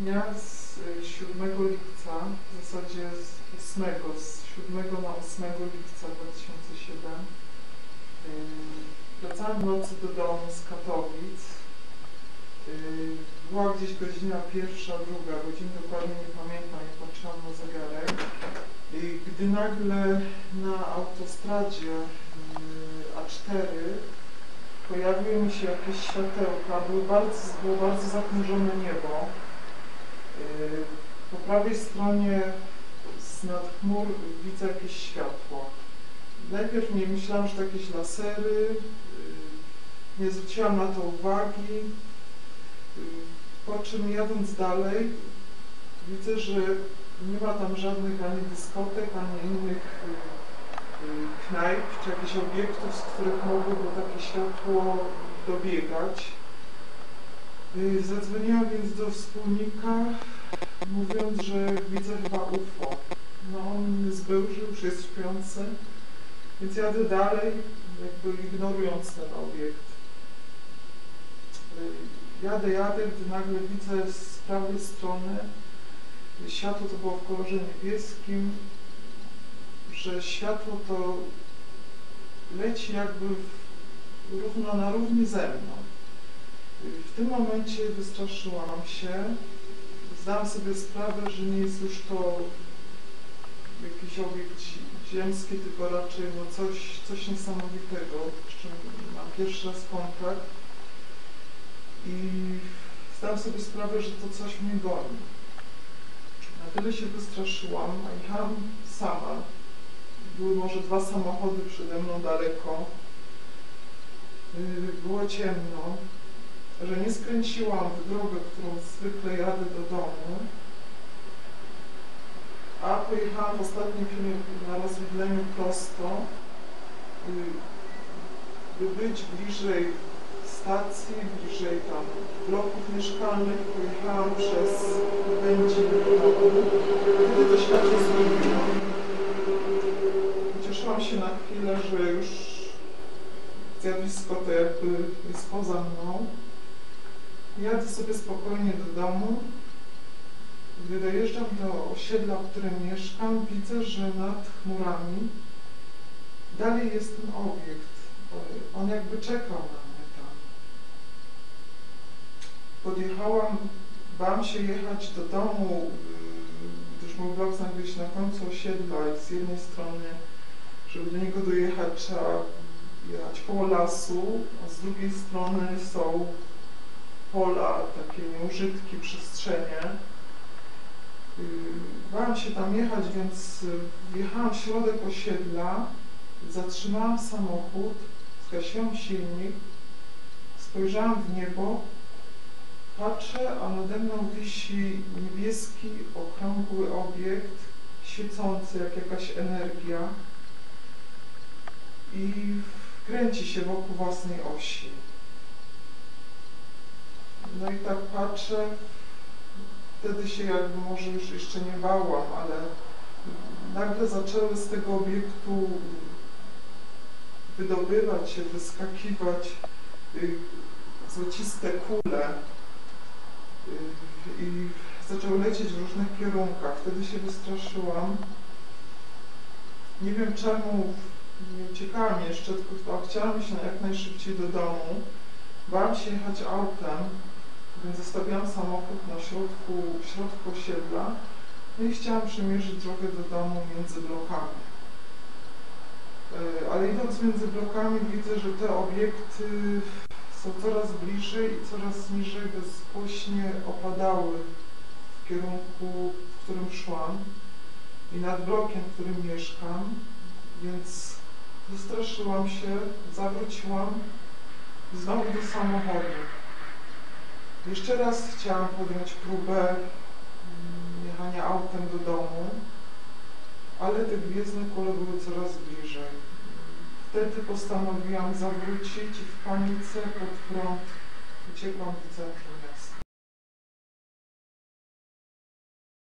dnia z y, 7 lipca, w zasadzie z 8, z 7 na 8 lipca 2007 y, wracałem w nocy do domu z Katowic. Y, Była gdzieś godzina pierwsza, druga, godzin dokładnie nie pamiętam, nie patrzyłam na zegarek. I gdy nagle na autostradzie y, A4 pojawiły mi się jakieś światełka, były bardzo, było bardzo zachmurzone niebo. Yy, Po prawej stronie z chmur widzę jakieś światło. Najpierw nie myślałam, że to jakieś lasery, yy, nie zwróciłam na to uwagi. Yy, Po czym jadąc dalej widzę, że nie ma tam żadnych ani dyskotek, ani innych knajp czy jakichś obiektów, z których mogłoby takie światło dobiegać. Y, Zadzwoniłam więc do wspólnika, mówiąc, że widzę chyba UFO. No on zbył, że już jest śpiący, więc jadę dalej, jakby ignorując ten obiekt. Y, Jadę, jadę, gdy nagle widzę z prawej strony, y, światło to było w kolorze niebieskim, że światło to leci jakby równo na równi ze mną. W tym momencie wystraszyłam się. Zdałam sobie sprawę, że nie jest już to jakiś obiekt zi- ziemski, tylko raczej no coś, coś niesamowitego, z czym mam pierwszy raz kontakt. I zdałam sobie sprawę, że to coś mnie goni. Na tyle się wystraszyłam, a jechałam sama. Były może dwa samochody przede mną daleko. Yy, Było ciemno że nie skręciłam w drogę, którą zwykle jadę do domu, a pojechałam w chwili na rozwidleniu prosto, y, by być bliżej stacji, bliżej tam bloków mieszkalnych, pojechałam przez Będzin. Wtedy to światło zgubiło. Cieszyłam się na chwilę, że już zjawisko to jakby jest poza mną. Jadę sobie spokojnie do domu. Gdy dojeżdżam do osiedla, w którym mieszkam, widzę, że nad chmurami dalej jest ten obiekt. On jakby czekał na mnie tam. Podjechałam, bałam się jechać do domu, gdyż mój blok znajduje się na końcu osiedla i z jednej strony, żeby do niego dojechać, trzeba jechać koło lasu, a z drugiej strony są pola, takie nieużytki, przestrzenie. Yy, Bałam się tam jechać, więc yy, wjechałam w środek osiedla, zatrzymałam samochód, zgasiłam silnik, spojrzałam w niebo, patrzę, a nade mną wisi niebieski, okrągły obiekt, świecący jak jakaś energia i kręci się wokół własnej osi. No i tak patrzę, wtedy się jakby może już jeszcze nie bałam, ale nagle zaczęły z tego obiektu wydobywać się, wyskakiwać y, złociste kule y, i zaczęły lecieć w różnych kierunkach. Wtedy się wystraszyłam. Nie wiem czemu nie uciekałam jeszcze, tylko chciałam iść jak najszybciej do domu. Bałam się jechać autem, więc zostawiłam samochód na środku, środku osiedla no i chciałam przemierzyć drogę do domu między blokami. E, Ale idąc między blokami widzę, że te obiekty są coraz bliżej i coraz niżej bezgłośnie opadały w kierunku, w którym szłam i nad blokiem, w którym mieszkam, więc wystraszyłam się, zawróciłam i znowu do samochodu. Jeszcze raz chciałam podjąć próbę mm, jechania autem do domu, ale te gwiezdne kule były coraz bliżej. Wtedy postanowiłam zawrócić i w panice pod prąd uciekłam do centrum